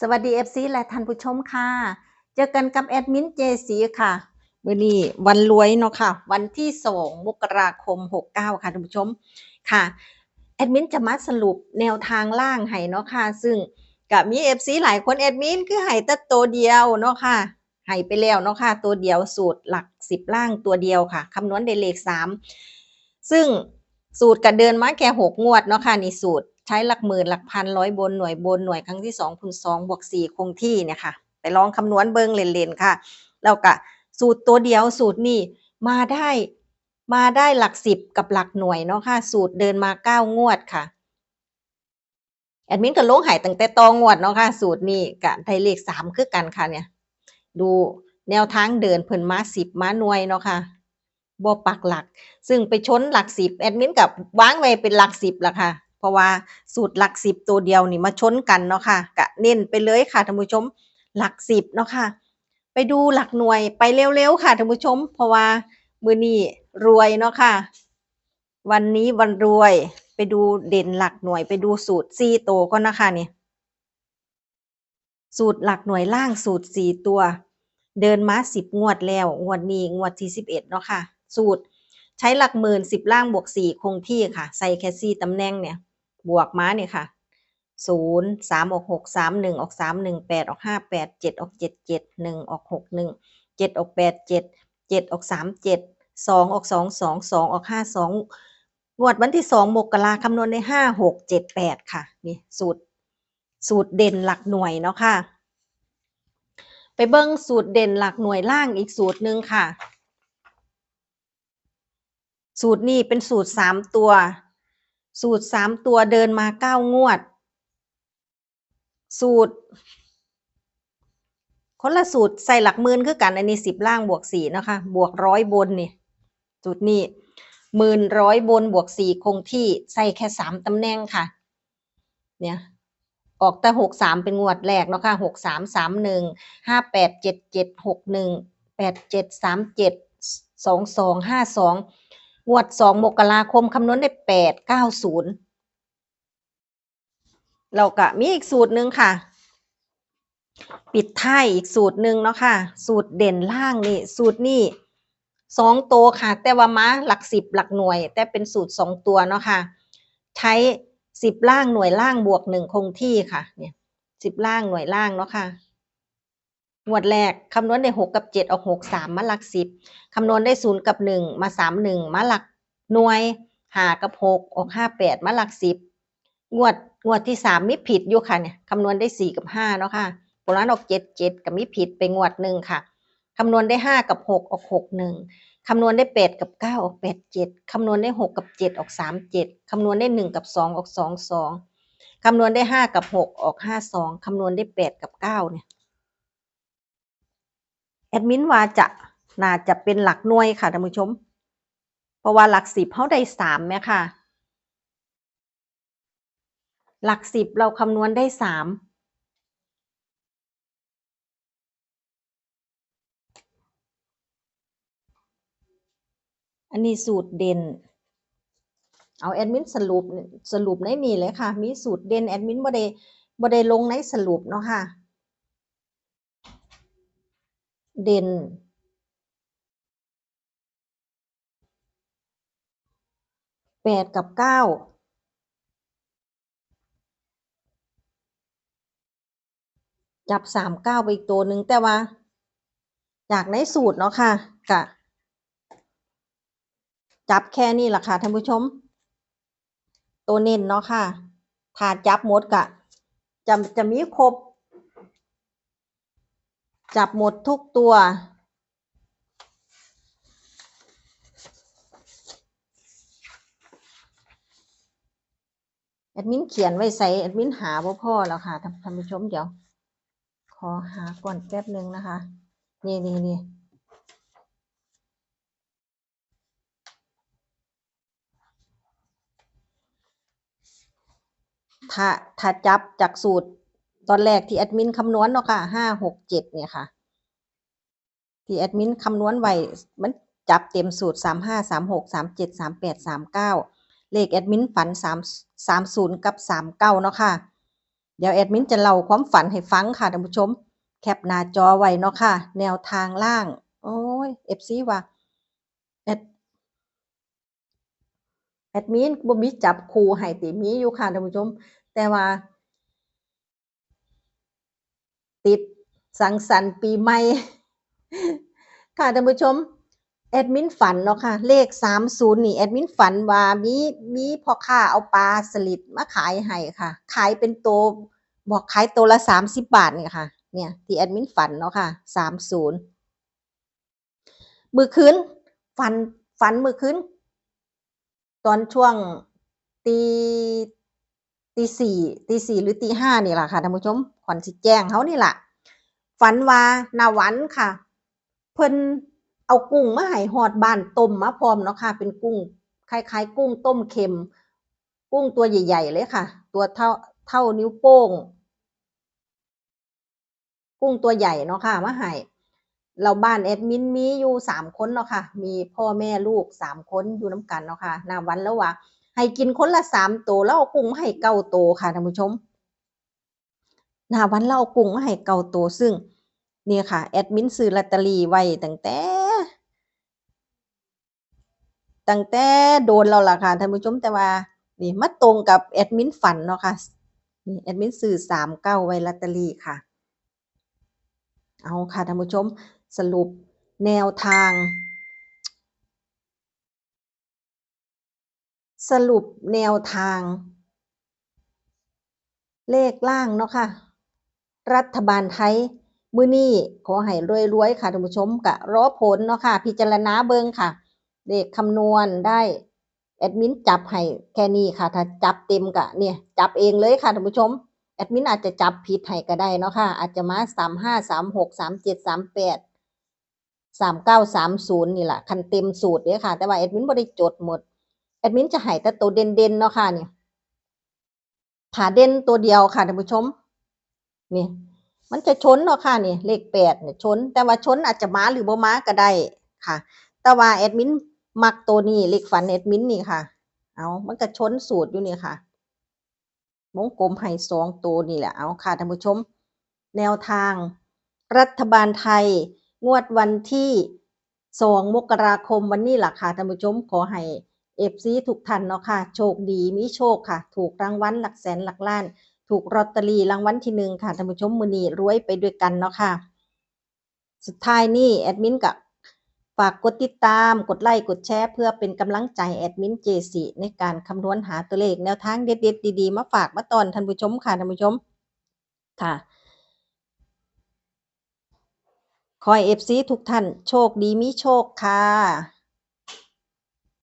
สวัสดี FC และท่านผู้ชมค่ะ เจอกันกับแอดมินเจสีค่ะมื้อนี้วันรวยเนาะค่ะ วันที่2มกราคม 69 ค่ะท่านผู้ชมค่ะ แอดมินจะมาสรุปแนวทางล่างให้เนาะค่ะ ซึ่งก็มี FC หลายคนแอดมินคือให้แต่ตัวเดียวเนาะค่ะให้ไปแล้วเนาะค่ะ ตัวเดียวสูตรหลัก 10 ล่างตัวเดียวค่ะคำนวณได้เลข 3 ซึ่งสูตรก็เดินมาแค่6งวดเนาะค่ะนี่สูตร ใช้หลักหมื่นหลักพันร้อยบนหน่วยบนหน่วยครั้งที่สองคูณสองบวกสี่คงที่เนี่ยค่ะไปลองคำนวณเบิ้งเล่นๆค่ะ แล้วก็สูตรตัวเดียวสูตรนี่มาได้มาได้หลักสิบกับหลักหน่วยเนาะค่ะ สูตรเดินมาเก้างวดค่ะแอดมินก็ลงหายตั้งแต่ตองวดเนาะค่ะ สูตรนี้กับไทยเลขสามคือกันค่ะเนี่ย ดูแนวทางเดินเพิ่นมาสิบมาหน่วยเนาะค่ะบ่ปักหลัก ซึ่งไปชนหลักสิบแอดมินกับวางไว้เป็นหลักสิบละค่ะ ราะว่าสูตรหลักสิบตัวเดียวนี่มาชนกันเนาะค่ะกะเน้นไปเลยค่ะท่านผู้ชมหลักสิบเนาะค่ะ ไปดูหลักหน่วยไปเร็วๆค่ะท่านผู้ชม เพราะว่ามือนี้รวยเนาะค่ะ วันนี้วันรวย ไปดูเด่นหลักหน่วย ไปดูสูตรสี่ตัวก็นะคะนี่สูตรหลักหน่วยล่างสูตรสี่ตัว เดินมาสิบงวดแล้วงวดนี้งวดที่สิบเอ็ดเนาะค่ะ สูตรใช้หลักหมื่นสิบล่างบวกสี่คงที่ค่ะ ใส่แค่สี่ตำแหน่งเนี่ย บวกมาเนี่ยค่ะศูนย์สามออกหกสามหนึ่งออกสามหนึ่งแปดออกห้าแปดเจ็ดออกเจ็ดเจ็ดหนึ่งออกหกหนึ่งเจ็ดออกแปดเจ็ดเจ็ดออกสามเจ็ดสองออกสองสองสองออกห้าสองงวดวันที่สองมกราคำนวณได้ห้าหกเจ็ดแปดค่ะนี่สูตรสูตรเด่นหลักหน่วยเนาะค่ะ ไปเบิ้งสูตรเด่นหลักหน่วยล่างอีกสูตรหนึ่งค่ะ สูตรนี้เป็นสูตรสามตัว สูตรสามตัวเดินมาเก้างวด สูตร คนละสูตรใส่หลักหมื่นคือกันอันนี้สิบล่างบวกสี่นะคะ บวกร้อยบนนี่สูตรนี้หมื่นร้อยบนบวกสี่คงที่ใส่แค่สามตำแหน่งค่ะ เนี่ยออกแต่หกสามเป็นงวดแรกเนาะค่ะหกสามสามหนึ่งห้าแปดเจ็ดเจ็ดหกหนึ่งแปดเจ็ดสามเจ็ดสองสองห้าสอง งวดสองมกราคมคำนวณได้แปดเก้าศูนย์เราก็มีอีกสูตรหนึ่งค่ะ ปิดท้ายอีกสูตรหนึ่งเนาะค่ะ สูตรเด่นล่างนี่ สูตรนี่สองตัวค่ะ แต่ว่ามาหลักสิบหลักหน่วย แต่เป็นสูตรสองตัวเนาะค่ะ ใช้สิบล่างหน่วยล่างบวกหนึ่งคงที่ค่ะ เนี่ยสิบล่างหน่วยล่างเนาะค่ะ งวดแรกคำนวณได้หกกับเจ็ดออกหกสามมาหลักสิบคำนวณได้ศูนย์กับหนึ่งมาสามหนึ่งมาหลักหน่วยหากับหกออกห้าแปดมาหลักสิบงวดงวดที่สามมิผิดอยู่ค่ะเนี่ยคำนวณได้สี่กับห้าเนาะค่ะโบราณออกเจ็ดเจ็ดกับมิผิดไปงวดหนึ่งค่ะคำนวณได้ห้ากับหกออกหกหนึ่งคำนวณได้แปดกับเก้าออกแปดเจ็ดคำนวณได้หกกับเจ็ดออกสามเจ็ดคำนวณได้หนึ่งกับสองออกสองสองคำนวณได้ห้ากับหกออกห้าสองคำนวณได้แปดกับเก้าเนี่ย ดมินว่าจะน่าจะเป็นหลักหน่วยค่ะท่านผู้ชม เพราะว่าหลักสิบเขาได้สามไหมค่ะ หลักสิบเราคำนวณได้สามอันนี้สูตรเด่น เอาแอดมินสรุปสรุปในนี่เลยค่ะ มีสูตรเด่นแอดมินบ่ได้บ่ได้ลงในสรุปเนาะค่ะ เด่น แปดกับเก้าจับสามเก้าไปอีกตัวหนึ่งแต่ว่า จากในสูตรเนาะค่ะกะจับแค่นี้แหละค่ะท่านผู้ชม ตัวเน้นเนาะค่ะถ้าจับหมดกะจะจะมีครบ จับหมดทุกตัว แอดมินเขียนไว้ใส่แอดมินหาพ่อพ่อแล้วค่ะท่านท่านผู้ชมเดี๋ยว ขอหาก่อนแป๊บหนึ่งนะคะ นี่นี่นี่ถ้าถ้าจับจากสูตร ตอนแรกที่แอดมินคำนวณเนาะค่ะห้าหกเจ็ดเนี่ยค่ะ ที่แอดมินคำนวณไว้มันจับเต็มสูตรสามห้าสามหกสามเจ็ดสามแปดสามเก้าเลขแอดมินฝันสามสามศูนย์กับสามเก้าเนาะค่ะ เดี๋ยวแอดมินจะเล่าความฝันให้ฟังค่ะท่านผู้ชม แคปหน้าจอไว้เนาะค่ะ แนวทางล่าง โอ้ย FC ว่าแอดแอดมินบ่มีจับคูให้ติมีอยู่ค่ะท่านผู้ชม แต่ว่า ติดสังสรรค์ปีใหม่ ค่ะท่านผู้ชม แอดมินฝันเนาะค่ะ เลข30นนี่แอดมินฝันว่ามีมีพ่อค้าเอาปลาสลิดมาขายให้ค่ะ ขายเป็นโตวบอกขายตัวละ30บาทนี่ค่ะ เนี่ยที่แอดมินฝันเนาะค่ะ30มือคืนฝันฝันมือคืนตอนช่วงตีตีสี่ตีสี่หรือตีห้านี่แหละค่ะท่านผู้ชม ขวัญสิแจ้งเขานี่ล่ะฝันว่านาวันค่ะ เพิ่นเอากุ้งมาให้ฮอดบ้านต้มมาพร้อมเนาะค่ะ เป็นกุ้งคล้ายๆ กุ้งต้มเค็ม กุ้งตัวใหญ่ ๆ เลยค่ะ ตัวเท่าเท่านิ้วโป้ง กุ้งตัวใหญ่เนาะค่ะมาให้เราบ้านแอดมินมีอยู่สามคนเนาะค่ะ มีพ่อแม่ลูกสามคนอยู่น้ำกันเนาะค่ะนาวันแล้วว่าให้กินคนละสามตัวแล้วเอากุ้งมาให้เก้าตัวค่ะท่านผู้ชม นาวันเราเอากุ้งมาให้เก้าตัวซึ่งเนี่ยค่ะ แอดมินซื้อลอตเตอรี่ไว้ตั้งแต่ตั้งแต่โดนเราล่ะค่ะท่านผู้ชมแต่ว่านี่มาตรงกับแอดมินฝันเนาะค่ะนี่แอดมินซื้อสามเก้าไว้ลอตเตอรี่ค่ะ เอาค่ะท่านผู้ชมสรุปแนวทาง สรุปแนวทาง เลขล่างเนาะค่ะ รัฐบาลไทยมื้อนี้ขอให้รวยๆค่ะท่านผู้ชมกะรอผลเนาะค่ะ พิจารณาเบิ่งค่ะเลขคำนวณได้แอดมินจับให้แค่นี้ค่ะ ถ้าจับเต็มกะเนี่ยจับเองเลยค่ะท่านผู้ชมแอดมินอาจจะจับผิดให้ก็ได้เนาะค่ะอาจจะมาสามห้าสามหกสามเจ็ดสามแปดสามเก้าสามศูนย์นี่แหละคันเต็มสูตรเด้อค่ะ แต่ว่าแอดมินบ่ได้จดหมดแอดมินจะให้แต่ตัวเด่นๆเนาะค่ะเนี่ยผ่าเด่นตัวเดียวค่ะท่านผู้ชม นี่มันจะชนเนาะค่ะนี่เลขแปดเนี่ยชน แต่ว่าชนอาจจะมาหรือบ่มาก็ได้ค่ะ แต่ว่าแอดมินมักตัวนี้เลขฝันแอดมินนี่ค่ะ เอามันก็ชนสูตรอยู่นี่ค่ะวงกลมให้สองตัวนี่แหละเอาค่ะท่านผู้ชม แนวทาง รัฐบาลไทย งวดวันที่สองมกราคมวันนี้แหละค่ะท่านผู้ชมขอให้เอฟซีทุกท่านเนาะค่ะ โชคดีมีโชคค่ะ ถูกรางวัลหลักแสนหลักล้าน ถูกลอตเตอรี่รางวัลที่หนึ่งค่ะท่านผู้ชมมือนี้รวยไปด้วยกันเนาะค่ะ สุดท้ายนี่แอดมินกับฝากกดติดตามกดไลค์กดแชร์เพื่อเป็นกำลังใจแอดมินเจสีในการคำนวณหาตัวเลขแนวทางเด็ดๆดีๆ มาฝากมาตอนท่านผู้ชมค่ะท่านผู้ชมค่ะขอให้เอฟซีทุกท่านโชคดีมีโชคค่ะ